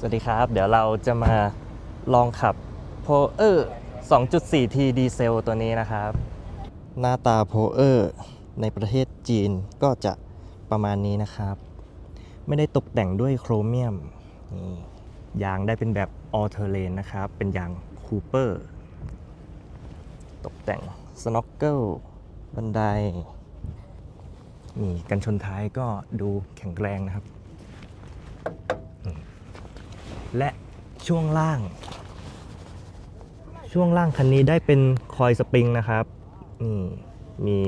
สวัสดีครับ เดี๋ยวเราจะมาลองขับ p o เออร์ 2.4T ดีเซลตัวนี้นะครับ หน้าตา p o เออร์ในประเทศจีนก็จะประมาณนี้นะครับ ไม่ได้ตกแต่งด้วยโครเมียมนี่ยางได้เป็นแบบ all terrain นะครับ เป็นยางคูเปอร์ตกแต่งสโน k เกิลบันไดนี่กันชนท้ายก็ดูแข็งแรงนะครับ และช่วงล่าง ช่วงล่างคันนี้ได้เป็นคอยสปริงนะครับ นี่มี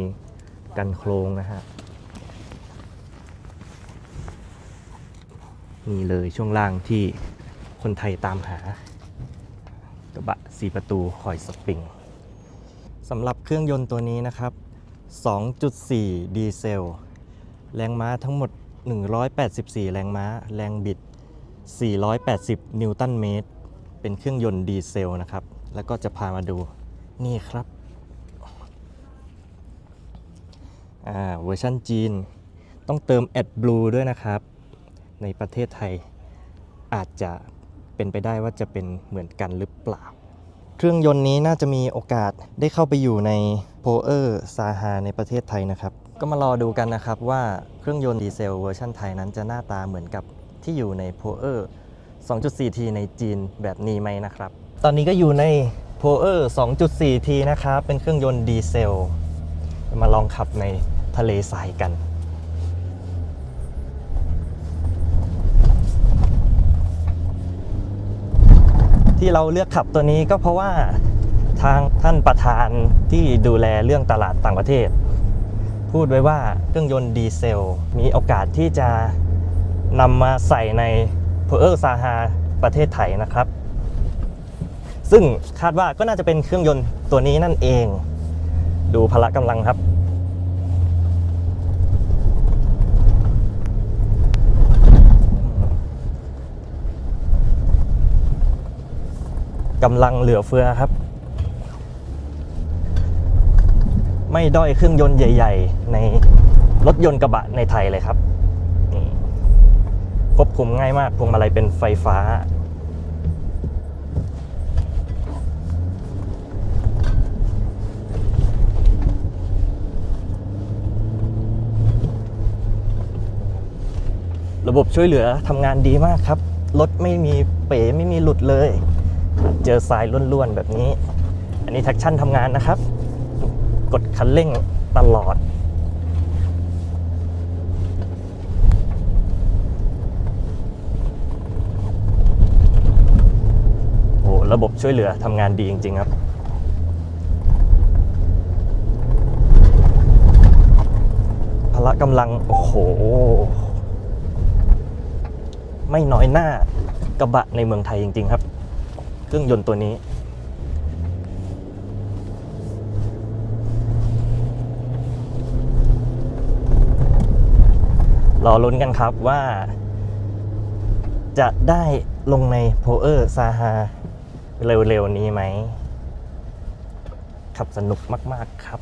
กันโครงนะฮะนี่เลยช่วงล่างที่คนไทยตามหากระบะสีประตูคอยสปริงสำหรับเครื่องยนต์ตัวนี้นะครับ 2.4 ดีเซล แรงม้าทั้งหมด 184 แรงม้า แรงบิด 480 นิวตันเมตร เป็นเครื่องยนต์ดีเซลนะครับ แล้วก็จะพามาดูนี่ครับอ่าเวอร์ชันจีน ต้องเติม AdBlue ด้วยนะครับ ในประเทศไทยอาจจะเป็นไปได้ว่าจะเป็นเหมือนกันหรือเปล่า เครื่องยนต์นี้น่าจะมีโอกาสได้เข้าไปอยู่ในโพเออร์ซาฮาในประเทศไทยนะครับ ก็มารอดูกันนะครับว่าเครื่องยนต์ดีเซลเวอร์ชันไทยนั้นจะหน้าตาเหมือนกับ ที่อยู่ในโพเออร์ 2.4T ในจีนแบบนี้ไหมนะครับ ตอนนี้ก็อยู่ใน p o e r 2.4T นะครับ เป็นเครื่องยนต์ดีเซล มาลองขับในทะเลทรายกันที่เราเลือกขับตัวนี้ก็เพราะว่าทางท่านประธานที่ดูแลเรื่องตลาดต่างประเทศ พูดไว้ว่าเครื่องยนต์ดีเซล มีโอกาสที่จะ นำมาใส่ในเพอร์ซาฮาประเทศไทยนะครับ ซึ่งคาดว่าก็น่าจะเป็นเครื่องยนต์ตัวนี้นั่นเอง ดูพละกำลังครับ กำลังเหลือเฟือครับ ไม่ด้อยเครื่องยนต์ใหญ่ ๆ ในรถยนต์กระบะในไทยเลยครับ ควบคุมง่ายมากพวงมาลัยเป็นไฟฟ้า ระบบช่วยเหลือทำงานดีมากครับ รถไม่มีเป๋ไม่มีหลุดเลย เจอทรายล้วนๆแบบนี้ อันนี้แท็กชั่นทำงานนะครับ กดคันเร่งตลอด ระบบช่วยเหลือทำงานดีจริง ๆ ครับ พละกำลัง โอ้โห ไม่น้อยหน้ากระบะในเมืองไทยจริง ๆ ครับ เครื่องยนต์ตัวนี้รอลุ้นกันครับว่า จะได้ลงในโพเออร์ซาฮา เร็วๆนี้ไหมขับสนุกมาก ๆ ครับ